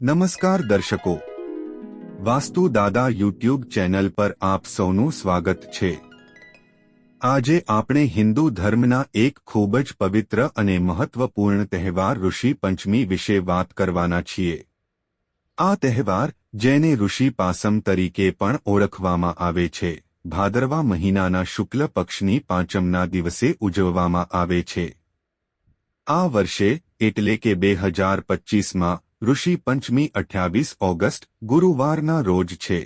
નમસ્કાર દર્શકો. વાસ્તુ દાદા યુટ્યુબ ચેનલ પર આપ સૌનું સ્વાગત છે. આજે આપણે હિન્દુ ધર્મના એક ખૂબ જ પવિત્ર અને મહત્વપૂર્ણ તહેવાર ઋષિ પંચમી વિશે વાત કરવાના છીએ. આ તહેવાર જેને ઋષિ પાસમ તરીકે પણ ઓળખવામાં આવે છે, ભાદરવા મહિનાના શુક્લ પક્ષની પાંચમના દિવસે ઉજવવામાં આવે છે. આ વર્ષે એટલે કે બે હજાર પચીસમાં ઋષિ પંચમી અઠ્યાવીસ ઓગસ્ટ, ગુરુવારના રોજ છે.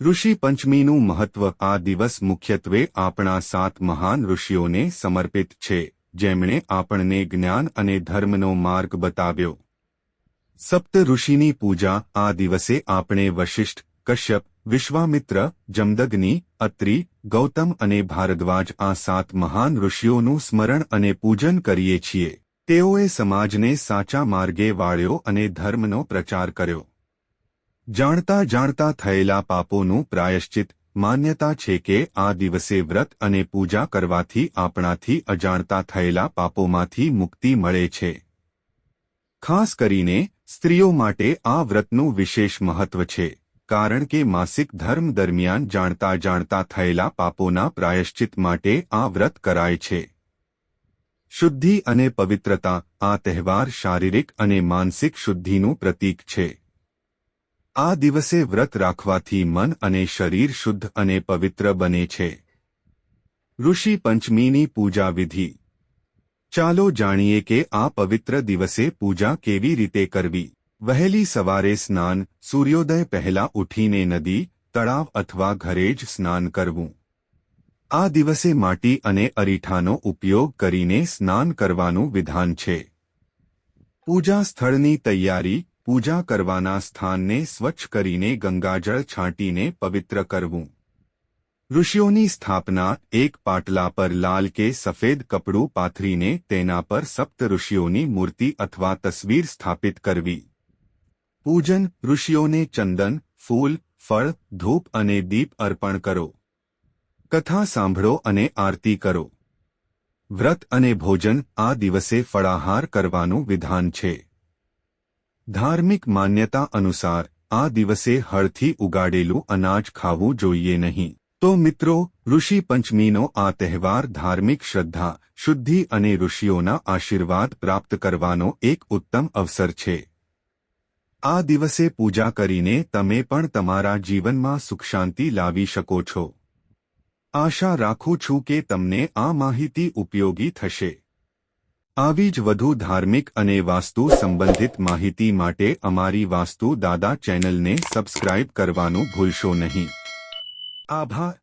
ઋષિ પંચમીનું મહત્વ આ દિવસ મુખ્યત્વે આપણા સાત મહાન ઋષિઓને સમર્પિત છે, જેમણે આપણને જ્ઞાન અને ધર્મનો માર્ગ બતાવ્યો. સપ્ત ઋષિની પૂજા આ દિવસે આપણે વશિષ્ઠ, કશ્યપ, વિશ્વામિત્ર, જમદગ્નિ, અત્રિ, ગૌતમ અને ભારદ્વાજ આ સાત મહાન ઋષિઓનું સ્મરણ અને પૂજન કરીએ છીએ. તેઓએ સમાજને સાચા માર્ગે વાળ્યો અને ધર્મનો પ્રચાર કર્યો. જાણતા જાણતા થયેલા પાપોનું પ્રાયશ્ચિત, માન્યતા છે કે આ દિવસે વ્રત અને પૂજા કરવાથી આપણાથી અજાણતા થયેલા પાપોમાંથી મુક્તિ મળે છે. ખાસ કરીને, સ્ત્રીઓ માટે આ વ્રતનું વિશેષ મહત્વ છે, કારણ કે માસિક ધર્મ દરમિયાન જાણતા જાણતા થયેલા પાપોના પ્રાયશ્ચિત માટે આ વ્રત કરાય છે. શુદ્ધિ અને પવિત્રતા આ તહેવાર શારીરિક અને માનસિક શુદ્ધિનું પ્રતીક છે આ દિવસે વ્રત રાખવાથી મન અને શરીર શુદ્ધ અને પવિત્ર બને છે ઋષિ પંચમીની પૂજા વિધિ ચાલો જાણીએ કે આ પવિત્ર દિવસે પૂજા કેવી રીતે કરવી વહેલી સવારે સ્નાન સૂર્યોદય પહેલા ઉઠીને નદી તળાવ અથવા ઘરે જ સ્નાન કરવું આ દિવસે માટી અને અરીઠાનો ઉપયોગ કરીને સ્નાન કરવાનું વિધાન છે. પૂજા સ્થળની તૈયારી, પૂજા કરવાના સ્થાનને સ્વચ્છ કરીને ગંગાજળ છાંટીને પવિત્ર કરવું. ઋષિઓની સ્થાપના એક પાટલા પર લાલ કે સફેદ કપડું પાથરીને તેના પર સપ્ત ઋષિઓની મૂર્તિ અથવા તસવીર સ્થાપિત કરવી. પૂજન, ઋષિઓને ચંદન, ફૂલ, ફળ, ધૂપ અને દીપ અર્પણ કરો. કથા સાંભળો અને આરતી કરો. વ્રત અને ભોજન આ દિવસે ફળાહાર કરવાનું વિધાન છે. ધાર્મિક માન્યતા અનુસાર આ દિવસે હળથી ઉગાડેલું અનાજ ખાવું જોઈએ નહીં. તો મિત્રો, ઋષિ પંચમીનો આ તહેવાર ધાર્મિક શ્રદ્ધા, શુદ્ધિ અને ઋષિઓના આશીર્વાદ પ્રાપ્ત કરવાનો એક ઉત્તમ અવસર છે. આ દિવસે પૂજા કરીને તમે પણ તમારા જીવનમાં સુખ શાંતિ લાવી શકો છો. આશા રાખું છું કે તમને આ માહિતી ઉપયોગી થશે. આવી જ વધુ ધાર્મિક અને વાસ્તુ સંબંધિત માહિતી માટે અમારી વાસ્તુ દાદા ચેનલને સબસ્ક્રાઇબ કરવાનું ભૂલશો નહીં. આભાર.